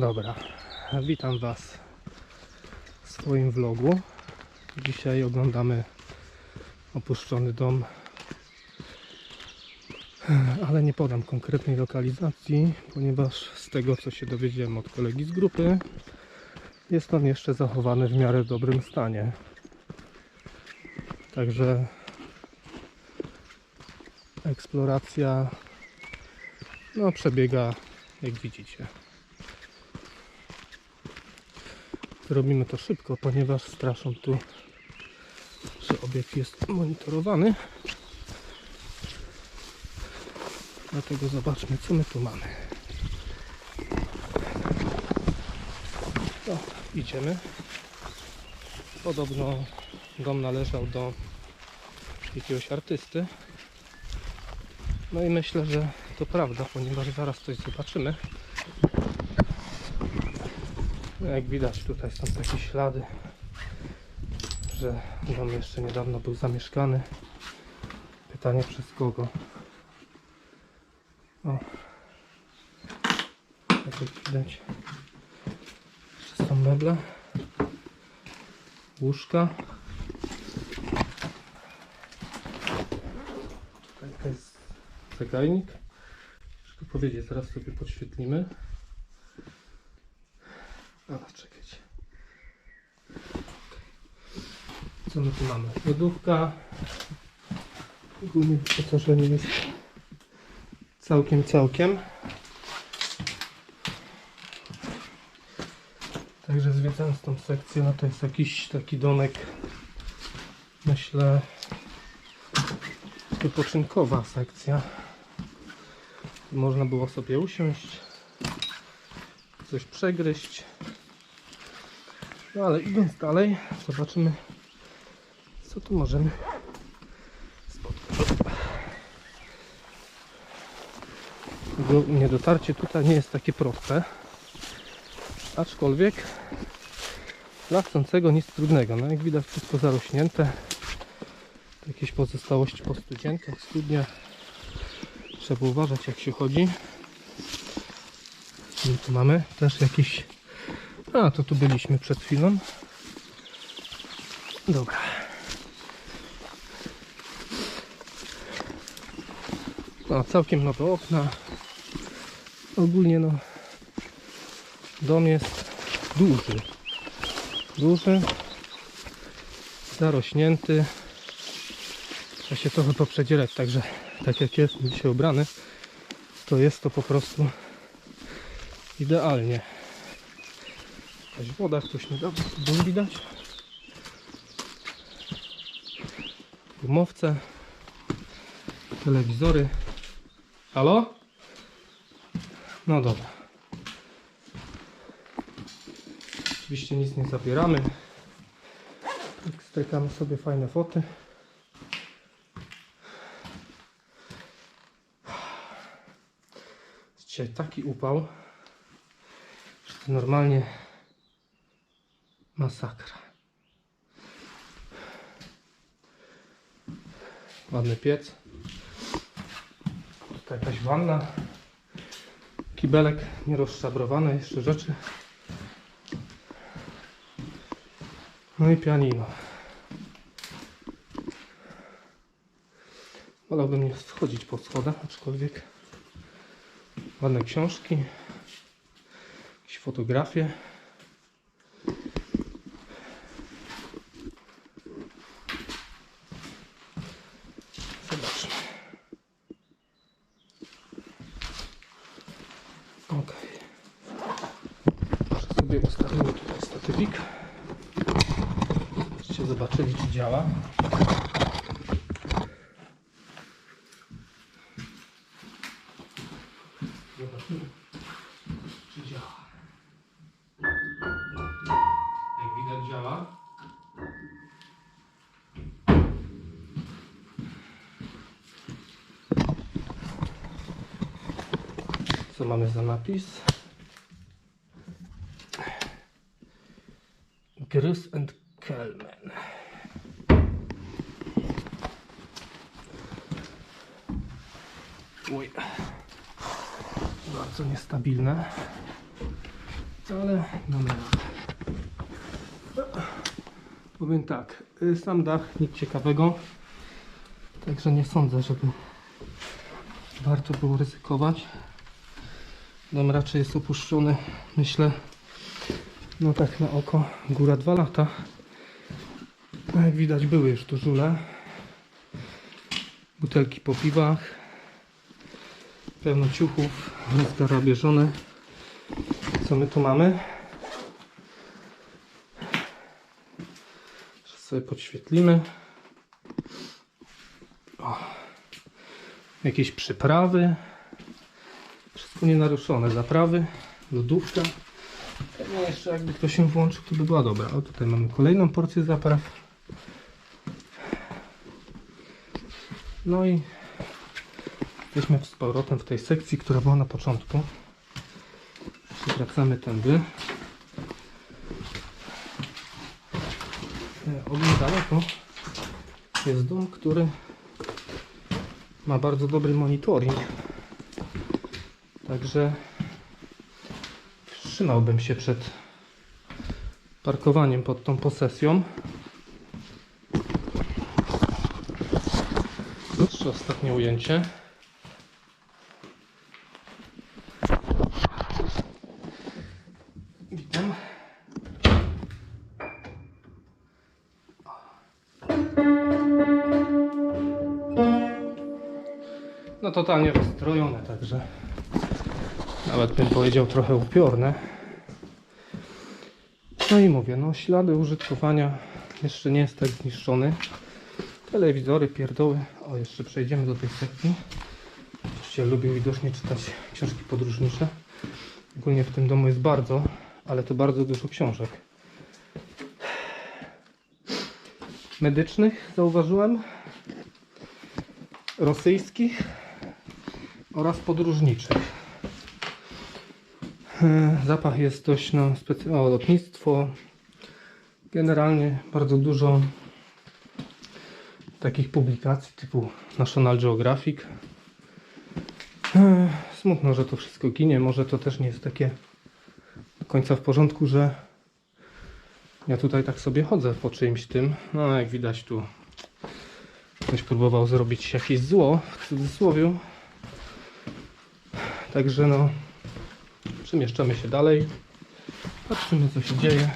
Dobra, witam Was w swoim vlogu. Dzisiaj oglądamy opuszczony dom, ale nie podam konkretnej lokalizacji, ponieważ z tego co się dowiedziałem od kolegi z grupy, jest on jeszcze zachowany w miarę dobrym stanie. Także eksploracja no, przebiega jak widzicie. Zrobimy to szybko, ponieważ straszą tu, że obiekt jest monitorowany. Dlatego zobaczmy, co my tu mamy. No, idziemy. Podobno dom należał do jakiegoś artysty. No i myślę, że to prawda, ponieważ zaraz coś zobaczymy. No Jak widać tutaj są takie ślady, że dom jeszcze niedawno był zamieszkany. Pytanie przez kogo? O. Jak widać. Jeszcze są meble. Łóżka. Tutaj jest zegarnik. Muszę powiedzieć, zaraz sobie podświetlimy. A, czekajcie. Co my tu mamy? Lodówka. Ogólnie wyposażenie jest całkiem, całkiem. Także zwiedzając tą sekcję, no to jest jakiś taki domek, myślę, wypoczynkowa sekcja. Można było sobie usiąść, coś przegryźć. No ale idąc dalej, zobaczymy, co tu możemy spotkać. Nie dotarcie tutaj nie jest takie proste, aczkolwiek dla chcącego nic trudnego. No jak widać wszystko zarośnięte, jakieś pozostałości po studzienкach, studniach. Trzeba uważać jak się chodzi. I tu mamy też jakiś... A, to tu byliśmy przed chwilą. Dobra. No, całkiem nowe okna. Ogólnie no... Dom jest duży. Duży. Zarośnięty. Trzeba się trochę poprzedzierać, także tak jak jest dzisiaj ubrany, to jest to po prostu idealnie. Jakaś woda, ktoś nie dom widać. Gumowce, telewizory. Halo? No dobra. Oczywiście nic nie zabieramy. Tak strykamy sobie fajne foty. Dzisiaj taki upał, że to normalnie masakra. Ładny piec. Jakaś wanna. Kibelek nierozszabrowany, jeszcze rzeczy. No i pianino. Wolałbym nie wchodzić po schodach, aczkolwiek ładne książki, jakieś fotografie. Zobaczmy. Ok. Może sobie ustawimy tutaj statywik. Żebyście zobaczyli, czy działa. Czy działa. Jak widać działa. Co mamy za napis? Grys and Kelman. Oj. Bardzo niestabilne. Ale damy radę. Powiem tak, y, sam dach nic ciekawego, także nie sądzę, żeby warto było ryzykować. Dom raczej jest opuszczony, myślę, no tak na oko, góra 2 lata. No Jak widać były już tu żule, butelki po piwach, pełno ciuchów, zgara bieżone. Co my tu mamy? Jeszcze sobie podświetlimy. O. Jakieś przyprawy. Wszystko nienaruszone. Zaprawy, lodówka. Pewnie jeszcze jakby ktoś się włączył, to by była dobra. O, tutaj mamy kolejną porcję zapraw. No i jesteśmy z powrotem w tej sekcji, która była na początku. Wracamy tędy. E, Ogólnie daleko jest dom, który ma bardzo dobry monitoring. Także wstrzymałbym się przed parkowaniem pod tą posesją. Jeszcze ostatnie ujęcie. Witam. No totalnie rozstrojone, także nawet bym powiedział trochę upiorne. No i mówię, no ślady użytkowania jeszcze nie jest tak zniszczony. Telewizory, pierdoły. O, jeszcze przejdziemy do tej sekcji. Właściciel lubił widocznie czytać książki podróżnicze. Ogólnie w tym domu jest bardzo, ale to bardzo dużo książek. Medycznych zauważyłem, rosyjskich oraz podróżniczych. E, Zapach jest dość no, specy- o, lotnictwo. Generalnie bardzo dużo takich publikacji typu National Geographic. E, Smutno, że to wszystko ginie. Może to też nie jest takie do końca w porządku, że ja tutaj tak sobie chodzę po czyimś tym. No, jak widać tu ktoś próbował zrobić jakieś zło w cudzysłowie. Także no, przemieszczamy się dalej. Patrzymy co się dzieje.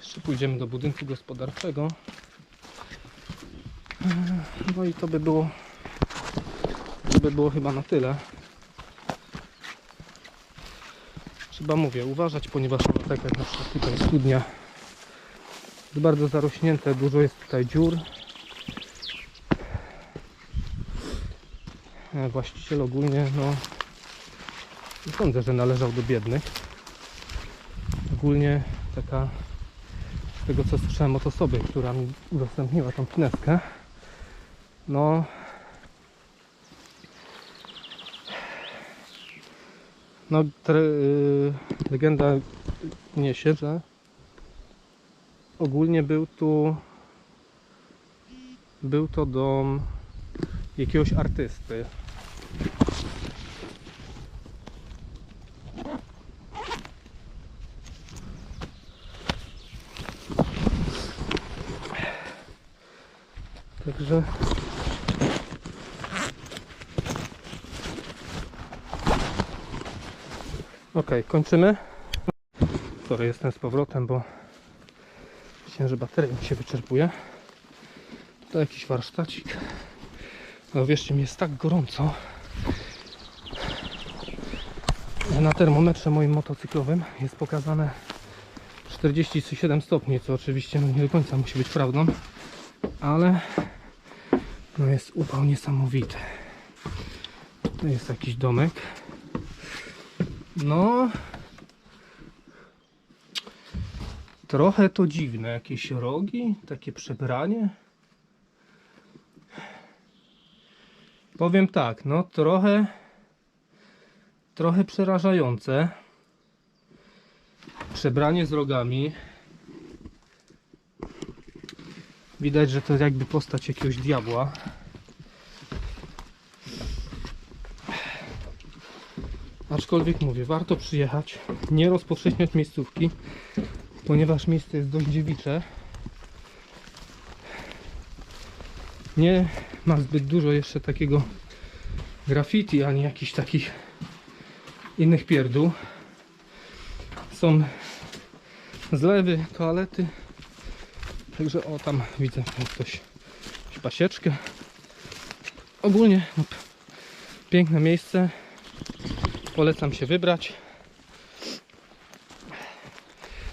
Jeszcze pójdziemy do budynku gospodarczego. No i to by było to by było chyba na tyle. Trzeba mówię, uważać, ponieważ tak jak na przykład tutaj studnia jest bardzo zarośnięte, dużo jest tutaj dziur. Właściciel ogólnie, no nie sądzę, że należał do biednych. Ogólnie taka, z tego co słyszałem od osoby, która mi udostępniła tą pineskę, no No, tre, y, legenda niesie, że ogólnie był tu był to dom jakiegoś artysty. Także Ok, kończymy. Sorry, jestem z powrotem, bo myślałem, że bateria mi się wyczerpuje. To jakiś warsztacik. No wierzcie mi, jest tak gorąco. Na termometrze moim motocyklowym jest pokazane 47 stopni, co oczywiście no nie do końca musi być prawdą, ale no jest upał niesamowity. To jest jakiś domek. No. Trochę to dziwne. Jakieś rogi, takie przebranie. Powiem tak, no trochę trochę przerażające. Przebranie z rogami. Widać, że to jakby postać jakiegoś diabła. Aczkolwiek mówię, warto przyjechać, nie rozpowszechniać miejscówki, ponieważ miejsce jest dość dziewicze. Nie ma zbyt dużo jeszcze takiego graffiti, ani jakichś takich innych pierdół. Są zlewy, toalety. Także o tam widzę ktoś pasieczkę. Ogólnie no, piękne miejsce. Polecam się wybrać.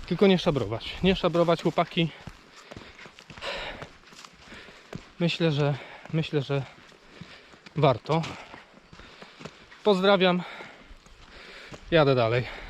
Tylko nie szabrować. Nie szabrować chłopaki. Myślę, że myślę, że warto. Pozdrawiam. Jadę dalej.